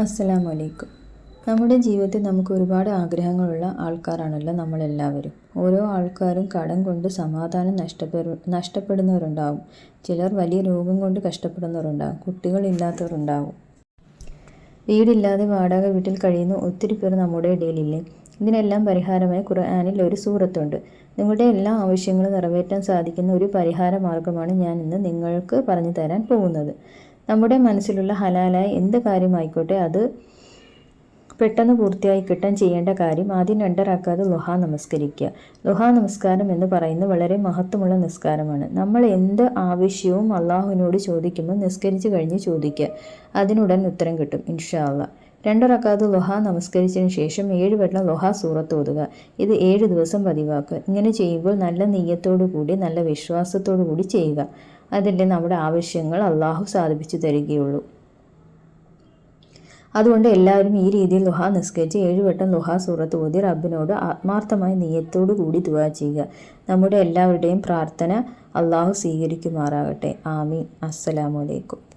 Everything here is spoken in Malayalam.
അസ്സലാമു അലൈക്കും നമ്മുടെ ജീവിതത്തിൽ നമുക്ക് ഒരുപാട് ആഗ്രഹങ്ങളുള്ള ആൾക്കാരാണല്ലോ നമ്മളെല്ലാവരും. ഓരോ ആൾക്കാരും കടം കൊണ്ട് സമാധാനം നഷ്ടപ്പെടു നഷ്ടപ്പെടുന്നവരുണ്ടാവും. ചിലർ വലിയ രോഗം കൊണ്ട് കഷ്ടപ്പെടുന്നവരുണ്ടാവും. കുട്ടികളില്ലാത്തവരുണ്ടാവും. വീടില്ലാതെ വാടക വീട്ടിൽ കഴിയുന്ന ഒത്തിരി പേർ നമ്മുടെ ഇടയിലില്ലേ? ഇതിനെല്ലാം പരിഹാരമായി ഖുർആനിൽ ഒരു സൂറത്തുണ്ട്. നിങ്ങളുടെ എല്ലാ ആവശ്യങ്ങളും നിറവേറ്റാൻ സാധിക്കുന്ന ഒരു പരിഹാര മാർഗമാണ് ഞാൻ ഇന്ന് നിങ്ങൾക്ക് പറഞ്ഞു തരാൻ പോകുന്നത്. നമ്മുടെ മനസ്സിലുള്ള ഹലാലായ എന്ത് കാര്യമായിക്കോട്ടെ അത് പെട്ടെന്ന് പൂർത്തിയായി കിട്ടാൻ ചെയ്യേണ്ട കാര്യം ആദ്യം രണ്ടരാക്കാതെ ലുഹ നമസ്കരിക്കുക. ലുഹ നമസ്കാരം എന്ന് പറയുന്നത് വളരെ മഹത്വമുള്ള നിസ്കാരമാണ്. നമ്മൾ എന്ത് ആവശ്യവും അള്ളാഹുവിനോട് ചോദിക്കുമ്പോൾ നിസ്കരിച്ചു കഴിഞ്ഞ് ചോദിക്കുക. അതിനുടൻ ഉത്തരം കിട്ടും ഇൻഷാ അള്ളാഹ് രണ്ടറക്കാതെ ലുഹ നമസ്കരിച്ചതിന് ശേഷം ഏഴ് വെള്ളം ലുഹ സൂറത്ത് ഓതുക. ഇത് ഏഴ് ദിവസം പതിവാക്കുക. ഇങ്ങനെ ചെയ്യുമ്പോൾ നല്ല നെയ്യത്തോടു കൂടി നല്ല വിശ്വാസത്തോടു കൂടി ചെയ്യുക. അതിന്റെ നമ്മുടെ ആവശ്യങ്ങൾ അള്ളാഹു സാധിപ്പിച്ചു തരികയുള്ളൂ. അതുകൊണ്ട് എല്ലാവരും ഈ രീതിയിൽ ലുഹ നിസ്കരിച്ച് ഏഴുവട്ടം ലുഹ സൂറത്ത് ഓതി റബ്ബിനോട് ആത്മാർത്ഥമായ നീയത്തോടു കൂടി ദുവാ ചെയ്യുക. നമ്മുടെ എല്ലാവരുടെയും പ്രാർത്ഥന അള്ളാഹു സ്വീകരിക്കുമാറാകട്ടെ. ആമീൻ. അസ്സലാമലൈക്കും